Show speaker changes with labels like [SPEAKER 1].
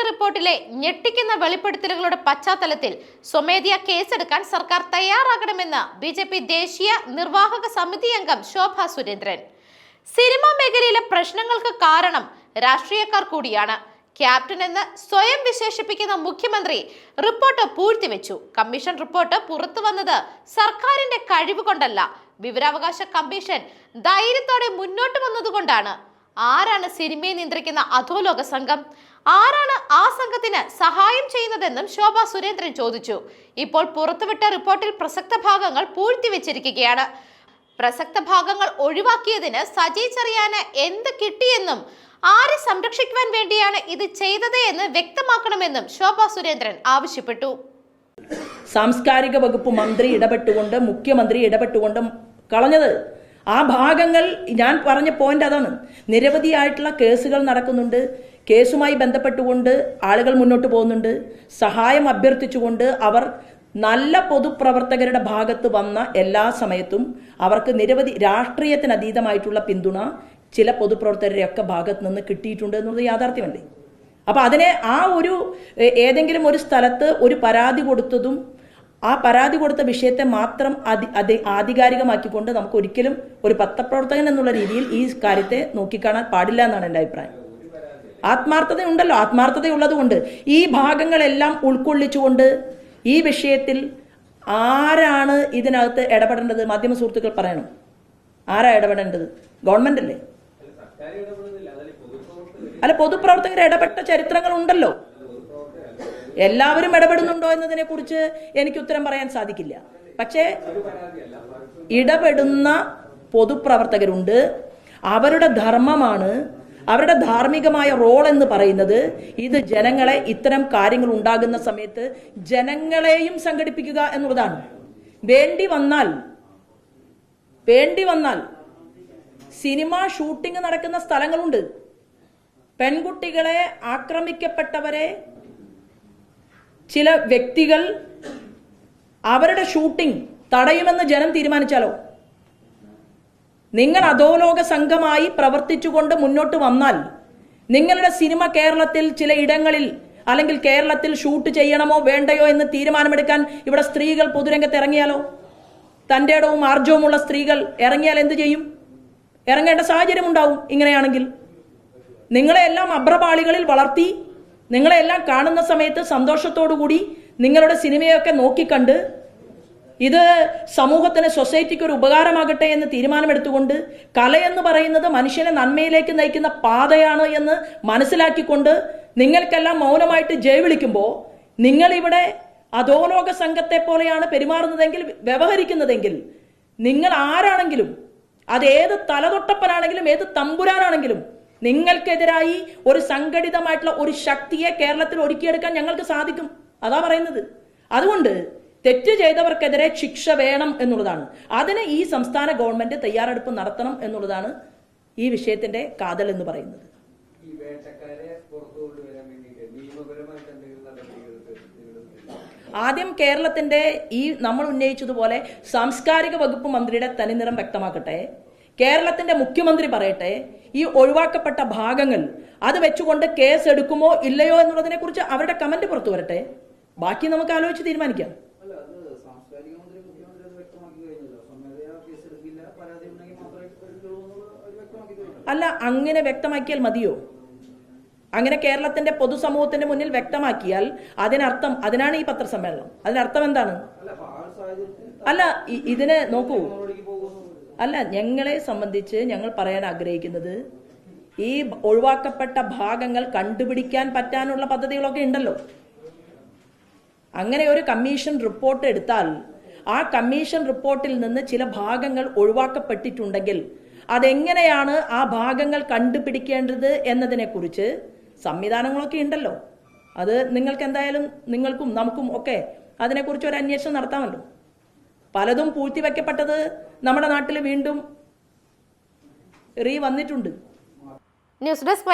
[SPEAKER 1] Committee റിപ്പോർട്ടിലെ ഞെട്ടിക്കുന്ന വെളിപ്പെടുത്തലുകളുടെ പശ്ചാത്തലത്തിൽ സ്വമേധയാ കേസെടുക്കാൻ സർക്കാർ തയ്യാറാകണമെന്ന് ബി ജെ പി ദേശീയ നിർവാഹക സമിതി അംഗം ശോഭ സുരേന്ദ്രൻ. സിനിമാ മേഖലയിലെ പ്രശ്നങ്ങൾക്ക് കാരണം രാഷ്ട്രീയക്കാർ കൂടിയാണ്. ക്യാപ്റ്റൻ എന്ന് സ്വയം വിശേഷിപ്പിക്കുന്ന മുഖ്യമന്ത്രി റിപ്പോർട്ട് പൂഴ്ത്തിവെച്ചു. കമ്മീഷൻ റിപ്പോർട്ട് പുറത്തു വന്നത് സർക്കാരിന്റെ കഴിവ് കൊണ്ടല്ല വിവരാവകാശ കമ്മീഷൻ ധൈര്യത്തോടെ മുന്നോട്ട് വന്നതുകൊണ്ടാണ്. ആരാണ് സിനിമയെ നിയന്ത്രിക്കുന്ന അധോലോക സംഘം? ആരാണ് ആ സംഘത്തിന് സഹായം ചെയ്യുന്നതെന്നും ശോഭ സുരേന്ദ്രൻ ചോദിച്ചു. ഇപ്പോൾ പുറത്തുവിട്ട റിപ്പോർട്ടിൽ പ്രസക്ത ഭാഗങ്ങൾ പൂഴ്ത്തിവെച്ചിരിക്കുകയാണ് പ്രസക്ത ഭാഗങ്ങൾ ഒഴിവാക്കിയതിന് സജി ചെറിയാന് എന്ത് കിട്ടിയെന്നും ആരെ സംരക്ഷിക്കുവാൻ വേണ്ടിയാണ് ഇത് ചെയ്തത് എന്ന് വ്യക്തമാക്കണമെന്നും ശോഭ സുരേന്ദ്രൻ ആവശ്യപ്പെട്ടു.
[SPEAKER 2] സാംസ്കാരിക വകുപ്പ് മന്ത്രി ഇടപെട്ടുകൊണ്ട് മുഖ്യമന്ത്രി ഇടപെട്ടുകൊണ്ട് കളഞ്ഞത് ആ ഭാഗങ്ങൾ ഞാൻ പറഞ്ഞ പോയിന്റ് അതാണ്. നിരവധിയായിട്ടുള്ള കേസുകൾ നടക്കുന്നുണ്ട്. കേസുമായി ബന്ധപ്പെട്ടുകൊണ്ട് ആളുകൾ മുന്നോട്ട് പോകുന്നുണ്ട്. സഹായം അഭ്യർത്ഥിച്ചുകൊണ്ട് അവർ നല്ല പൊതുപ്രവർത്തകരുടെ ഭാഗത്ത് വന്ന എല്ലാ സമയത്തും അവർക്ക് നിരവധി രാഷ്ട്രീയത്തിന് അതീതമായിട്ടുള്ള പിന്തുണ ചില പൊതുപ്രവർത്തകരുടെയൊക്കെ ഭാഗത്ത് നിന്ന് കിട്ടിയിട്ടുണ്ട് എന്നുള്ളത് യാഥാർത്ഥ്യമല്ലേ? അപ്പോൾ അതിനെ ആ ഒരു ഏതെങ്കിലും ഒരു സ്ഥലത്ത് ഒരു പരാതി കൊടുത്തതും ആ പരാതി കൊടുത്ത വിഷയത്തെ മാത്രം അതി അത് ആധികാരികമാക്കിക്കൊണ്ട് നമുക്ക് ഒരിക്കലും ഒരു പത്രപ്രവർത്തകൻ എന്നുള്ള രീതിയിൽ ഈ കാര്യത്തെ നോക്കിക്കാണാൻ പാടില്ല എന്നാണ് എന്റെ അഭിപ്രായം. ആത്മാർത്ഥത ഉണ്ടല്ലോ ആത്മാർത്ഥതയുള്ളത് കൊണ്ട് ഈ ഭാഗങ്ങളെല്ലാം ഉൾക്കൊള്ളിച്ചുകൊണ്ട് ഈ വിഷയത്തിൽ ആരാണ് ഇതിനകത്ത് ഇടപെടേണ്ടത്? മാധ്യമ സുഹൃത്തുക്കൾ പറയണം. ആരാ ഇടപെടേണ്ടത്? ഗവൺമെന്റ് അല്ലേ അല്ല പൊതുപ്രവർത്തകർ ഇടപെട്ട ചരിത്രങ്ങൾ ഉണ്ടല്ലോ എല്ലാവരും ഇടപെടുന്നുണ്ടോ എന്നതിനെ കുറിച്ച് എനിക്ക് ഉത്തരം പറയാൻ സാധിക്കില്ല. പക്ഷേ ഇടപെടുന്ന പൊതുപ്രവർത്തകരുണ്ട്. അവരുടെ ധർമ്മമാണ് അവരുടെ ധാർമ്മികമായ റോൾ എന്ന് പറയുന്നത് ഇത് ജനങ്ങളെ ഇത്തരം കാര്യങ്ങൾ ഉണ്ടാകുന്ന സമയത്ത് ജനങ്ങളെയും സംഘടിപ്പിക്കുക എന്നുള്ളതാണ്. വേണ്ടി വന്നാൽ വേണ്ടി വന്നാൽ സിനിമ ഷൂട്ടിംഗ് നടക്കുന്ന സ്ഥലങ്ങളുണ്ട്. പെൺകുട്ടികളെ ആക്രമിക്കപ്പെട്ടവരെ ചില വ്യക്തികൾ അവരുടെ ഷൂട്ടിംഗ് തടയുമെന്ന് ജനം തീരുമാനിച്ചാലോ? നിങ്ങൾ അധോലോക സംഘമായി പ്രവർത്തിച്ചുകൊണ്ട് മുന്നോട്ട് വന്നാൽ നിങ്ങളുടെ സിനിമ കേരളത്തിൽ ചില ഇടങ്ങളിൽ അല്ലെങ്കിൽ കേരളത്തിൽ ഷൂട്ട് ചെയ്യണമോ വേണ്ടയോ എന്ന് തീരുമാനമെടുക്കാൻ ഇവിടെ സ്ത്രീകൾ പൊതുരംഗത്ത് ഇറങ്ങിയാലോ? തന്റെ ഇടവും ആർജവുമുള്ള സ്ത്രീകൾ ഇറങ്ങിയാൽ എന്ത് ചെയ്യും? ഇറങ്ങേണ്ട സാഹചര്യം ഉണ്ടാവും ഇങ്ങനെയാണെങ്കിൽ. നിങ്ങളെല്ലാം അഭ്രപാളികളിൽ വളർത്തി നിങ്ങളെല്ലാം കാണുന്ന സമയത്ത് സന്തോഷത്തോടു കൂടി നിങ്ങളുടെ സിനിമയൊക്കെ നോക്കിക്കണ്ട്. ഇത് സമൂഹത്തിന് സൊസൈറ്റിക്ക് ഒരു ഉപകാരമാകട്ടെ എന്ന് തീരുമാനമെടുത്തുകൊണ്ട് കലയെന്ന് പറയുന്നത് മനുഷ്യനെ നന്മയിലേക്ക് നയിക്കുന്ന പാതയാണ് എന്ന് മനസ്സിലാക്കിക്കൊണ്ട് നിങ്ങൾക്കെല്ലാം മൗനമായിട്ട് ജയ് വിളിക്കുമ്പോൾ നിങ്ങളിവിടെ അധോലോക സംഘത്തെ പോലെയാണ് പെരുമാറുന്നതെങ്കിൽ വ്യവഹരിക്കുന്നതെങ്കിൽ നിങ്ങൾ ആരാണെങ്കിലും അത് ഏത് തലതൊട്ടപ്പനാണെങ്കിലും ഏത് തമ്പുരാനാണെങ്കിലും നിങ്ങൾക്കെതിരായി ഒരു സംഘടിതമായിട്ടുള്ള ഒരു ശക്തിയെ കേരളത്തിൽ ഒരുക്കിയെടുക്കാൻ ഞങ്ങൾക്ക് സാധിക്കും. അതാ പറയുന്നത്. അതുകൊണ്ട് തെറ്റ് ചെയ്തവർക്കെതിരെ ശിക്ഷ വേണം എന്നുള്ളതാണ്. അതിന് ഈ സംസ്ഥാന ഗവൺമെന്റ് തയ്യാറെടുപ്പ് നടത്തണം എന്നുള്ളതാണ് ഈ വിഷയത്തിന്റെ കാതൽ എന്ന് പറയുന്നത്. ആദ്യം കേരളത്തിന്റെ ഈ നമ്മൾ ഉന്നയിച്ചതുപോലെ സാംസ്കാരിക വകുപ്പ് മന്ത്രിയുടെ തനിനിറം വ്യക്തമാക്കട്ടെ. കേരളത്തിന്റെ മുഖ്യമന്ത്രി പറയട്ടെ ഈ ഒഴിവാക്കപ്പെട്ട ഭാഗങ്ങൾ അത് വെച്ചുകൊണ്ട് കേസ് എടുക്കുമോ ഇല്ലയോ എന്നുള്ളതിനെ കുറിച്ച് അവരുടെ കമന്റ് പുറത്തു വരട്ടെ. ബാക്കി നമുക്ക് ആലോചിച്ച് തീരുമാനിക്കാം.
[SPEAKER 3] അല്ല
[SPEAKER 2] അങ്ങനെ വ്യക്തമാക്കിയാൽ മതിയോ? അങ്ങനെ കേരളത്തിന്റെ പൊതുസമൂഹത്തിന്റെ മുന്നിൽ വ്യക്തമാക്കിയാൽ അതിനർത്ഥം അതിനാണ് ഈ പത്രസമ്മേളനം. അതിനർത്ഥം എന്താണ്?
[SPEAKER 3] അല്ല
[SPEAKER 2] ഇതിന് നോക്കൂ. അല്ല ഞങ്ങളെ സംബന്ധിച്ച് ഞങ്ങൾ പറയാൻ ആഗ്രഹിക്കുന്നത് ഈ ഒഴിവാക്കപ്പെട്ട ഭാഗങ്ങൾ കണ്ടുപിടിക്കാൻ പറ്റാനുള്ള പദ്ധതികളൊക്കെ ഉണ്ടല്ലോ. അങ്ങനെ ഒരു കമ്മീഷൻ റിപ്പോർട്ട് എടുത്താൽ ആ കമ്മീഷൻ റിപ്പോർട്ടിൽ നിന്ന് ചില ഭാഗങ്ങൾ ഒഴിവാക്കപ്പെട്ടിട്ടുണ്ടെങ്കിൽ അതെങ്ങനെയാണ് ആ ഭാഗങ്ങൾ കണ്ടുപിടിക്കേണ്ടത് എന്നതിനെക്കുറിച്ച് സംവിധാനങ്ങളൊക്കെ ഉണ്ടല്ലോ. അത് നിങ്ങൾക്ക് എന്തായാലും നിങ്ങൾക്കും നമുക്കും ഒക്കെ അതിനെക്കുറിച്ച് ഒരു അന്വേഷണം നടത്താമല്ലോ. പലതും പൂഴ്ത്തിവെക്കപ്പെട്ടത് നമ്മുടെ നാട്ടിൽ വീണ്ടും റീ വന്നിട്ടുണ്ട്.
[SPEAKER 1] News desk